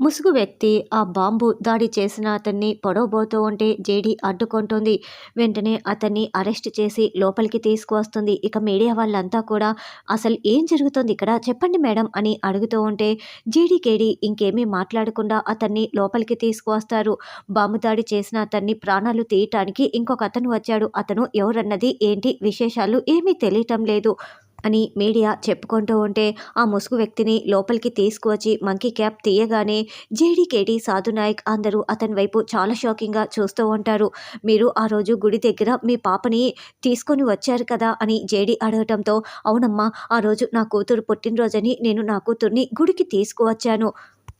ముసుగు వ్యక్తి ఆ బాంబు దాడి చేసిన అతన్ని పొడవబోతూ ఉంటే జేడీ అడ్డుకుంటుంది. వెంటనే అతన్ని అరెస్ట్ చేసి లోపలికి తీసుకువస్తుంది. ఇక మీడియా వాళ్ళంతా కూడా అసలు ఏం జరుగుతుంది ఇక్కడ? చెప్పండి మేడం అని అడుగుతూ ఉంటే జేడీ కేడీ ఇంకేమీ మాట్లాడకుండా అతన్ని లోపలికి తీసుకువస్తారు. బాంబు దాడి చేసిన అతన్ని ప్రాణాలు తీయటానికి ఇంకొక అతను వచ్చాడు. అతను ఎవరన్నది ఏంటి విశేషాలు ఏమీ తెలియటం లేదు. అని మీడియా చెప్పుకుంటూ ఉంటే ఆ ముసుగు వ్యక్తిని లోపలికి తీసుకువచ్చి మంకీ క్యాప్ తీయగానే జేడీకేడి సాధు నాయక్ అందరూ అతని వైపు చాలా షాకింగ్గా చూస్తూ ఉంటారు. మీరు ఆ రోజు గుడి దగ్గర మీ పాపని తీసుకొని వచ్చారు కదా అని జేడీ అడగటంతో అవునమ్మా ఆ రోజు నా కూతురు పుట్టినరోజని నేను నా కూతుర్ని గుడికి తీసుకువచ్చాను.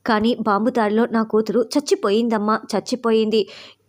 కానీ బాంబు దాడిలో నా కూతురు చచ్చిపోయిందమ్మా చచ్చిపోయింది.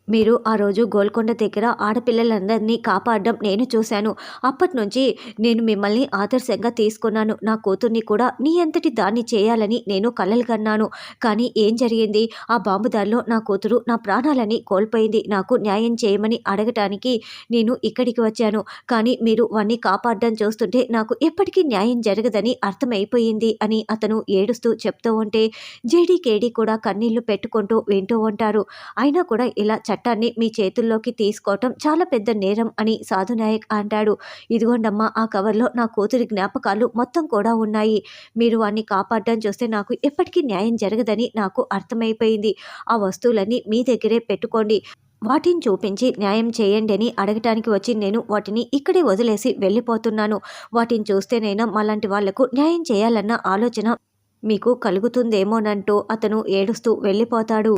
మీరు ఆ రోజు గోల్కొండ దగ్గర ఆడపిల్లలందరినీ కాపాడడం నేను చూశాను. అప్పటి నుంచి నేను మిమ్మల్ని ఆదర్శంగా తీసుకున్నాను. నా కూతుర్ని కూడా నీ అంతటి దాన్ని చేయాలని నేను కలలు కన్నాను. కానీ ఏం జరిగింది? ఆ బాంబు దారిలో నా కూతురు నా ప్రాణాలని కోల్పోయింది. నాకు న్యాయం చేయమని అడగటానికి నేను ఇక్కడికి వచ్చాను. కానీ మీరు వాణ్ణి కాపాడడం చూస్తుంటే నాకు ఎప్పటికీ న్యాయం జరగదని అర్థమైపోయింది అని అతను ఏడుస్తూ చెప్తూ ఉంటే జేడీ కేడీ కూడా కన్నీళ్ళు పెట్టుకుంటూ వింటూ ఉంటారు. అయినా కూడా ఇలా చట్టాన్ని మీ చేతుల్లోకి తీసుకోవటం చాలా పెద్ద నేరం అని సాధునాయక్ అంటాడు. ఇదిగోండమ్మా ఆ కవర్లో నా కూతురి జ్ఞాపకాలు మొత్తం కూడా ఉన్నాయి. మీరు వాన్ని కాపాడడం చూస్తే నాకు ఎప్పటికీ న్యాయం జరగదని నాకు అర్థమైపోయింది. ఆ వస్తువులన్నీ మీ దగ్గరే పెట్టుకోండి. వాటిని చూపించి న్యాయం చేయండి అని అడగటానికి వచ్చి నేను వాటిని ఇక్కడే వదిలేసి వెళ్ళిపోతున్నాను. వాటిని చూస్తేనైనా మాలాంటి వాళ్ళకు న్యాయం చేయాలన్న ఆలోచన మీకు కలుగుతుందేమోనంటూ అతను ఏడుస్తూ వెళ్ళిపోతాడు.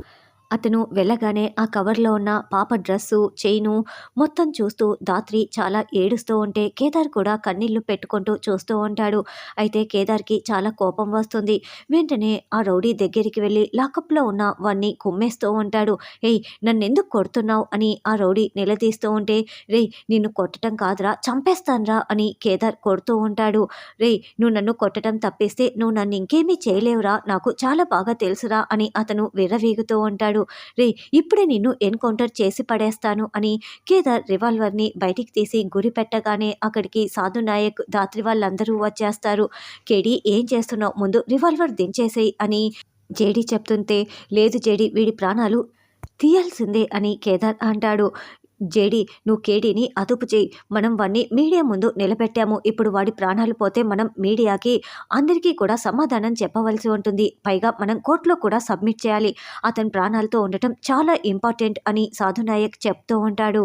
అతను వెళ్ళగానే ఆ కవర్లో ఉన్న పాప డ్రెస్సు చైను మొత్తం చూస్తూ దాత్రి చాలా ఏడుస్తూ ఉంటే కేదార్ కూడా కన్నీళ్ళు పెట్టుకుంటూ చూస్తూ ఉంటాడు. అయితే కేదార్కి చాలా కోపం వస్తుంది. వెంటనే ఆ రౌడీ దగ్గరికి వెళ్ళి లాకప్లో ఉన్న వాణ్ణి కుమ్మేస్తూ ఉంటాడు. ఏయ్ నన్నెందుకు కొడుతున్నావు? అని ఆ రౌడీ నిలదీస్తూ ఉంటే రేయ్ నిన్ను కొట్టడం కాదురా చంపేస్తాన్రా అని కేదార్ కొడుతూ ఉంటాడు. రేయ్ నువ్వు నన్ను కొట్టడం తప్పిస్తే నువ్వు నన్ను ఇంకేమీ చేయలేవురా నాకు చాలా బాగా తెలుసురా అని అతను విర్రవీగుతూ ఉంటాడు. రే ఇప్పుడే నిన్ను ఎన్కౌంటర్ చేసి పడేస్తాను అని కేదార్ రివాల్వర్ని బయటికి తీసి గురి పెట్టగానే అక్కడికి సాధు నాయక్ దాత్రి వాళ్ళందరూ వచ్చేస్తారు. కేడీ ఏం చేస్తున్నావు? ముందు రివాల్వర్ దించేసేయి అని జేడి చెప్తుంటే లేదు జేడి వీడి ప్రాణాలు తీయాల్సిందే అని కేదార్ అంటాడు. జేడి నువ్వు కేడీని అదుపు చేయి. మనం వాడిని మీడియా ముందు నిలబెట్టాము. ఇప్పుడు వాడి ప్రాణాలు పోతే మనం మీడియాకి అందరికీ కూడా సమాధానం చెప్పవలసి ఉంటుంది. పైగా మనం కోర్టులో కూడా సబ్మిట్ చేయాలి. అతని ప్రాణాలతో ఉండటం చాలా ఇంపార్టెంట్ అని సాధునాయక్ చెప్తూ ఉంటాడు.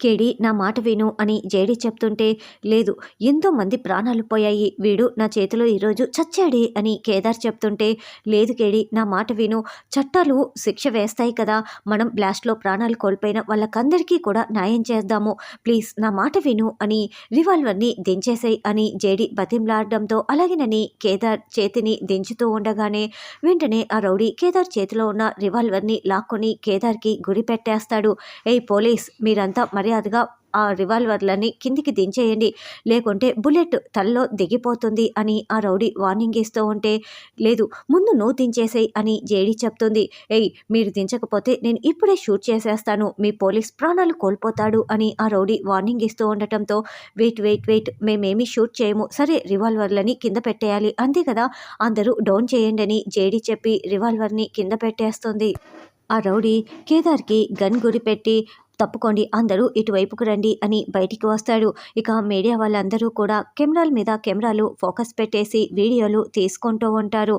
కేడి నా మాట విను అని జేడి చెప్తుంటే లేదు ఎంతోమంది ప్రాణాలు పోయాయి. వీడు నా చేతిలో ఈరోజు చచ్చాడే అని కేదార్ చెప్తుంటే లేదు కేడి నా మాట విను. చట్టాలు శిక్ష వేస్తాయి కదా. మనం బ్లాస్ట్లో ప్రాణాలు కోల్పోయిన వాళ్ళకందరికీ కూడా న్యాయం చేద్దాము. ప్లీజ్ నా మాట విను అని రివాల్వర్ని దించేసాయి అని జేడి బతింలాడడంతో అలాగేనని కేదార్ చేతిని దించుతూ ఉండగానే వెంటనే ఆ రౌడీ కేదార్ చేతిలో ఉన్న రివాల్వర్ని లాక్కొని కేదార్కి గురి పెట్టేస్తాడు. ఏ పోలీస్ మీరంతా మర్యాదగా ఆ రివాల్వర్లని కిందికి దించేయండి. లేకుంటే బుల్లెట్ తలలో దిగిపోతుంది అని ఆ రౌడీ వార్నింగ్ ఇస్తూ ఉంటే లేదు ముందు నువ్వు దించేసేయి అని జేడీ చెప్తుంది. ఎయ్ మీరు దించకపోతే నేను ఇప్పుడే షూట్ చేసేస్తాను మీ పోలీస్ ప్రాణాలు కోల్పోతాడు అని ఆ రౌడీ వార్నింగ్ ఇస్తూ ఉండటంతో వెయిట్ వెయిట్ వెయిట్ మేమేమీ షూట్ చేయము సరే రివాల్వర్లని కింద పెట్టేయాలి అంతే కదా అందరూ డౌన్ చేయండి అని జేడీ చెప్పి రివాల్వర్ని కింద పెట్టేస్తుంది. ఆ రౌడీ కేదార్కి గన్ గురి పెట్టి తప్పుకోండి అందరూ ఇటువైపుకు రండి అని బయటికి వస్తాడు. ఇక మీడియా వాళ్ళందరూ కూడా కెమెరాల మీద కెమెరాలు ఫోకస్ పెట్టేసి వీడియోలు తీసుకుంటూ ఉంటారు.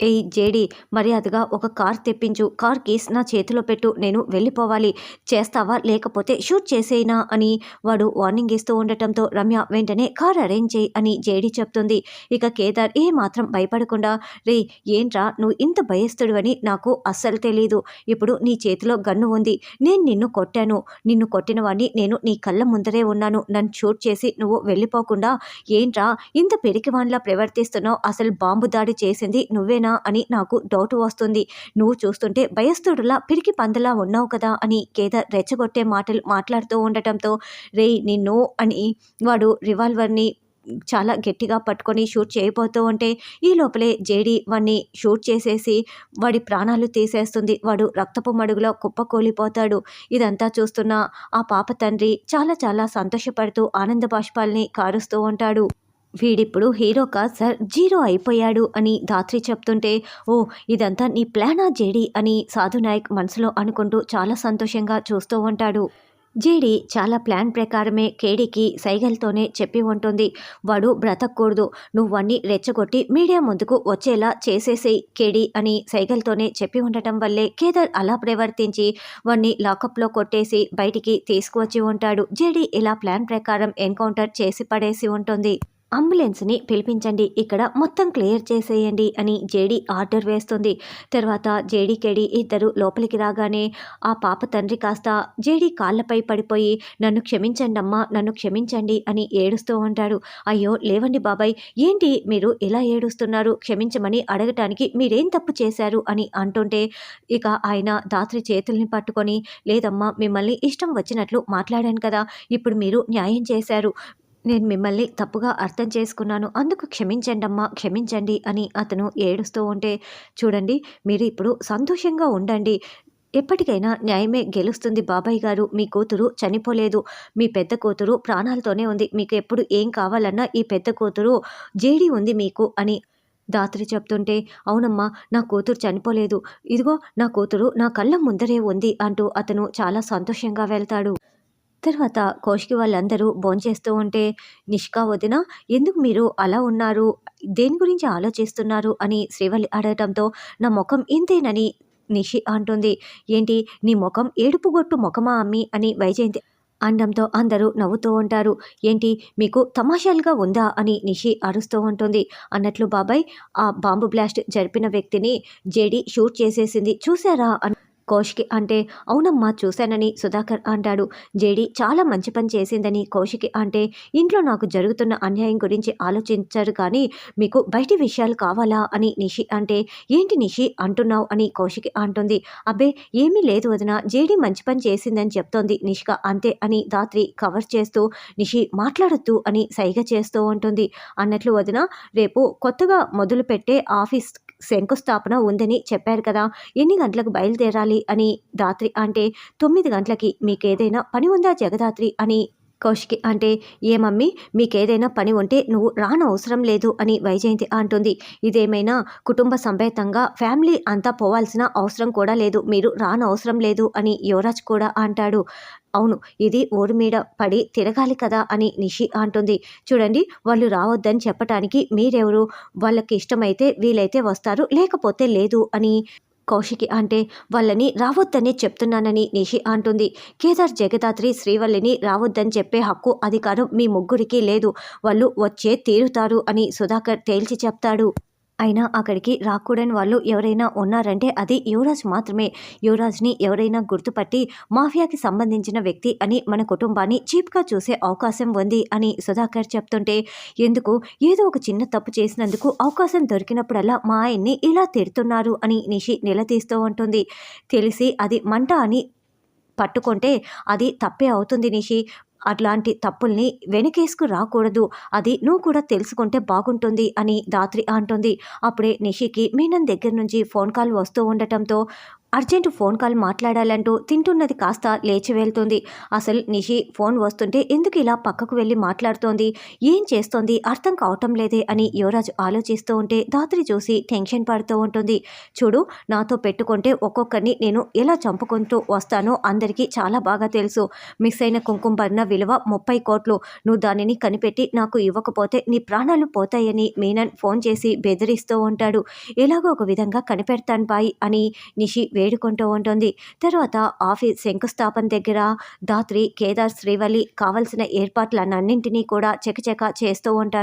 ఏయ్ జేడి మర్యాదగా ఒక కార్ తెప్పించు. కార్ కీస్ నా చేతిలో పెట్టు. నేను వెళ్ళిపోవాలి. చేస్తావా? లేకపోతే షూట్ చేసేయినా అని వాడు వార్నింగ్ ఇస్తూ ఉండటంతో రమ్య వెంటనే కార్ అరేంజ్ చేయి అని జేడి చెప్తుంది. ఇక కేదార్ ఏ మాత్రం భయపడకుండా రే ఏంట్రా? నువ్వు ఇంత భయస్తుడు అని నాకు అస్సలు తెలియదు ఇప్పుడు నీ చేతిలో గన్ను ఉంది. నేను నిన్ను కొట్టాను. నిన్ను కొట్టిన వాడిని నేను నీ కళ్ళ ముందరే ఉన్నాను. నన్ను షూట్ చేసి నువ్వు వెళ్ళిపోకుండా ఏంట్రా? ఇంత పెరికివాన్లా ప్రవర్తిస్తున్నావు. అసలు బాంబు దాడి చేసింది నువ్వేనా? అని నాకు డౌట్ వస్తుంది. నువ్వు చూస్తుంటే భయస్థుడులా పిరికి పందలా ఉన్నావు కదా అని కేదార్ రెచ్చగొట్టే మాటలు మాట్లాడుతూ ఉండటంతో రే నిన్ను అని వాడు రివాల్వర్ని చాలా గట్టిగా పట్టుకొని షూట్ చేయబోతూ ఉంటే ఈ లోపలే జేడి వాడిని షూట్ చేసేసి వాడి ప్రాణాలు తీసేస్తుంది. వాడు రక్తపు మడుగులో కుప్పకూలిపోతాడు ఇదంతా చూస్తున్న ఆ పాప తండ్రి చాలా చాలా సంతోషపడుతూ ఆనంద బాష్పాల్ని కారుస్తూ ఉంటాడు. వీడిప్పుడు హీరో కాదు సార్ జీరో అయిపోయాడు అని ధాత్రి చెప్తుంటే ఓ ఇదంతా నీ ప్లానా జేడి అని సాధు నాయక్ మనసులో అనుకుంటూ చాలా సంతోషంగా చూస్తూ ఉంటాడు. జేడి చాలా ప్లాన్ ప్రకారమే కేడీకి సైగలతోనే చెప్పి ఉంటుంది. వాడు బ్రతకూడదు నువ్వన్నీ రెచ్చగొట్టి మీడియా ముందుకు వచ్చేలా చేసేసేయి కేడి అని సైగలతోనే చెప్పి ఉండటం వల్లే కేదార్ అలా ప్రవర్తించి వాణ్ణి లాకప్లో కొట్టేసి బయటికి తీసుకువచ్చి ఉంటాడు. జేడి ఇలా ప్లాన్ ప్రకారం ఎన్కౌంటర్ చేసి పడేసి ఉంటుంది. అంబులెన్స్ని పిలిపించండి. ఇక్కడ మొత్తం క్లియర్ చేసేయండి అని జేడీ ఆర్డర్ వేస్తుంది. తర్వాత జేడీ కేడి ఇద్దరు లోపలికి రాగానే ఆ పాప తండ్రి కాస్త జేడీ కాళ్ళపై పడిపోయి నన్ను క్షమించండి అమ్మా నన్ను క్షమించండి అని ఏడుస్తూ ఉంటాడు. అయ్యో లేవండి బాబాయ్ ఏంటి మీరు ఇలా ఏడుస్తున్నారు? క్షమించమని అడగటానికి మీరేం తప్పు చేశారు? అని అంటుంటే ఇక ఆయన దాత్రి చేతుల్ని పట్టుకొని లేదమ్మా మిమ్మల్ని ఇష్టం వచ్చినట్లు మాట్లాడాను కదా ఇప్పుడు మీరు న్యాయం చేశారు. నేను మిమ్మల్ని తప్పుగా అర్థం చేసుకున్నాను. అందుకు క్షమించండి అమ్మా క్షమించండి అని అతను ఏడుస్తూ ఉంటే చూడండి మీరు ఇప్పుడు సంతోషంగా ఉండండి. ఎప్పటికైనా న్యాయమే గెలుస్తుంది బాబాయ్ గారు. మీ కూతురు చనిపోలేదు. మీ పెద్ద కూతురు ప్రాణాలతోనే ఉంది. మీకు ఎప్పుడు ఏం కావాలన్నా ఈ పెద్ద కూతురు జేడి ఉంది మీకు అని దాత్రి చెప్తుంటే అవునమ్మా నా కూతురు చనిపోలేదు. ఇదిగో నా కూతురు నా కళ్ళ ముందరే ఉంది అంటూ అతను చాలా సంతోషంగా వెళ్తాడు. తర్వాత కోష్కి వాళ్ళందరూ భోంచేస్తూ ఉంటే నిష్కా వదిన ఎందుకు మీరు అలా ఉన్నారు? దేని గురించి ఆలోచిస్తున్నారు? అని శ్రీవల్లి అడగటంతో నా ముఖం ఇంతేనని నిషి అంటుంది. ఏంటి? నీ ముఖం ఏడుపుగొట్టు ముఖమా అమ్మి అని వైజయంతి అండంతో అందరూ నవ్వుతూ ఉంటారు. ఏంటి? మీకు తమాషాలుగా ఉందా అని నిషి అరుస్తూ ఉంటుంది. అన్నట్లు బాబాయ్ ఆ బాంబు బ్లాస్ట్ జరిపిన వ్యక్తిని జేడి షూట్ చేసేసింది చూసారా అని కౌశికి అంటే అవునమ్మా చూశానని సుధాకర్ అంటాడు. జేడి చాలా మంచి పని చేసిందని కౌశికి అంటే ఇంట్లో నాకు జరుగుతున్న అన్యాయం గురించి ఆలోచించారు కానీ మీకు బయటి విషయాలు కావాలా? అని నిషి అంటే ఏంటి నిషి అంటున్నావు? అని కౌశికి అంటుంది. అబ్బే ఏమీ లేదు వదిన జేడి మంచి పని చేసిందని చెప్తోంది నిష్క అంతే అని దాత్రి కవర్ చేస్తూ నిషి మాట్లాడొద్దు అని సైగ చేస్తూ ఉంటుంది. అన్నట్లు వదిన రేపు కొత్తగా మొదలుపెట్టే ఆఫీస్ శంకుస్థాపన ఉందని చెప్పారు కదా ఎన్ని గంటలకు బయలుదేరాలి? అని దాత్రి అంటే తొమ్మిది గంటలకి మీకేదైనా పని ఉందా జగదాత్రి అని కౌశికి అంటే ఏమమ్మీ మీకేదైనా పని ఉంటే నువ్వు రానవసరం లేదు అని వైజయంతి అంటుంది. ఇదేమైనా కుటుంబ సమేతంగా ఫ్యామిలీ అంతా పోవాల్సిన అవసరం కూడా లేదు మీరు రానవసరం లేదు అని యువరాజ్ కూడా అంటాడు. అవును ఇది ఊరి మీద పడి తిరగాలి కదా అని నిషి అంటుంది. చూడండి వాళ్ళు రావద్దని చెప్పటానికి మీరెవరు? వాళ్ళకి ఇష్టమైతే వీలైతే వస్తారు లేకపోతే లేదు అని కౌశికి అంటే వాళ్ళని రావద్దనే చెప్తున్నానని నిషి అంటుంది. కేదార్ జగదాత్రి శ్రీవల్లిని రావద్దని చెప్పే హక్కు అధికారం మీ ముగ్గురికి లేదు. వాళ్ళు వచ్చే తీరుతారు అని సుధాకర్ తేల్చి చెప్తాడు. అయినా అక్కడికి రాకూడని వాళ్ళు ఎవరైనా ఉన్నారంటే అది యువరాజ్ మాత్రమే. యువరాజ్ని ఎవరైనా గుర్తుపట్టి మాఫియాకి సంబంధించిన వ్యక్తి అని మన కుటుంబాన్ని చీప్గా చూసే అవకాశం ఉంది అని సుధాకర్ చెప్తుంటే ఎందుకు? ఏదో ఒక చిన్న తప్పు చేసినందుకు అవకాశం దొరికినప్పుడల్లా మా ఆయన్ని ఇలా తిడుతున్నారు అని నిషి నిలదీస్తూ ఉంటుంది. తెలిసి అది మంట అని పట్టుకుంటే అది తప్పే అవుతుంది నిషి. అట్లాంటి తప్పుల్ని వెనకేసుకు రాకూడదు. అది నువ్వు కూడా తెలుసుకుంటే బాగుంటుంది అని దాత్రి అంటుంది. అప్పుడే నిషికి మీనన్ దగ్గర నుంచి ఫోన్ కాల్ వస్తూ ఉండటంతో అర్జెంటు ఫోన్ కాల్ మాట్లాడాలంటూ తింటున్నది కాస్త లేచి వెళ్తుంది. అసలు నిషి ఫోన్ వస్తుంటే ఎందుకు ఇలా పక్కకు వెళ్ళి మాట్లాడుతోంది? ఏం చేస్తోంది? అర్థం కావటం లేదే అని యువరాజ్ ఆలోచిస్తూ ఉంటే దాత్రి చూసి టెన్షన్ పడుతూ ఉంటుంది. చూడు నాతో పెట్టుకుంటే ఒక్కొక్కరిని నేను ఎలా చంపుకుంటూ వస్తానో అందరికీ చాలా బాగా తెలుసు. మిస్ అయిన కుంకుమ భరణ విలువ ముప్పై కోట్లు. నువ్వు దానిని కనిపెట్టి నాకు ఇవ్వకపోతే నీ ప్రాణాలు పోతాయని మీనన్ ఫోన్ చేసి బెదిరిస్తూ ఉంటాడు. ఎలాగో ఒక విధంగా కనిపెడతాను బాయ్ అని నిషి వేడుకుంటూ ఉంటుంది. తర్వాత ఆఫీస్ శంకుస్థాపన దగ్గర దాత్రి కేదార్ శ్రీవల్లి కావలసిన ఏర్పాట్లన్నింటినీ కూడా చెకచెక చేస్తూ ఉంటారు.